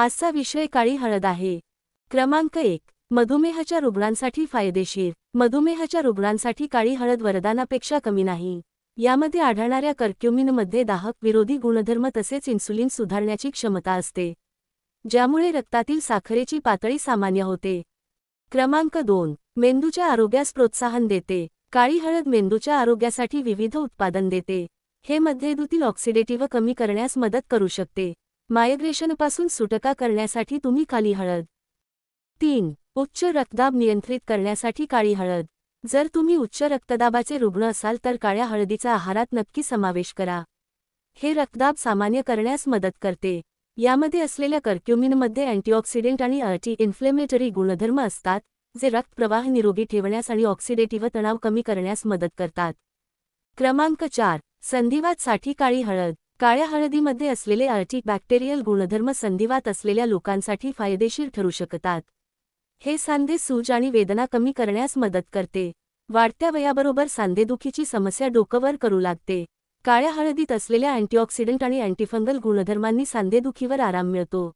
आजचा विषय काळी हळद आहे. क्रमांक एक मधुमेहाच्या रुग्णांसाठी फायदेशीर. मधुमेहाच्या रुग्णांसाठी काळी हळद वरदानापेक्षा कमी नाही. यामध्ये आढळणाऱ्या कर्क्युमिनमध्ये दाहक विरोधी गुणधर्म तसेच इन्सुलिन सुधारण्याची क्षमता असते. ज्यामुळे रक्तातील साखरेची पातळी सामान्य होते. क्रमांक दोन मेंदूच्या आरोग्यास प्रोत्साहन देते. काळी हळद मेंदूच्या आरोग्यासाठी विविध उत्पादन देते. हे मध्येदूतील ऑक्सिडेटिव्ह कमी करण्यास मदत करू शकते. मायग्रेशनपासून सुटका करण्यासाठी तुम्ही काली हळद. तीन उच्च रक्तदाब नियंत्रित करण्यासाठी काळी हळद. जर तुम्ही उच्च रक्तदाबाचे रुग्ण असाल तर काळ्या हळदीचा आहारात नक्की समावेश करा. हे रक्तदाब सामान्य करण्यास मदत करते. यामध्ये असलेल्या कर्क्युमिनमध्ये अँटीऑक्सिडेंट आणि अँटी इन्फ्लेमेटरी गुणधर्म असतात जे रक्तप्रवाह निरोगी ठेवण्यास आणि ऑक्सिडेटिव्ह तणाव कमी करण्यास मदत करतात. क्रमांक चार संधिवातसाठी काळी हळद. काळ्या हळदीमध्ये असलेले आर्टिक बॅक्टेरियल गुणधर्म संधिवात असलेल्या लोकांसाठी फायदेशीर ठरू शकतात. हे सांधे सूज आणि वेदना कमी करण्यास मदत करते. वाढत्या वयाबरोबर सांधेदुखीची समस्या डोकंवर करू लागते. काळ्या हळदीत असलेल्या अँटीऑक्सिडंट आणि अँटीफंगल गुणधर्मांनी सांधेदुखीवर आराम मिळतो.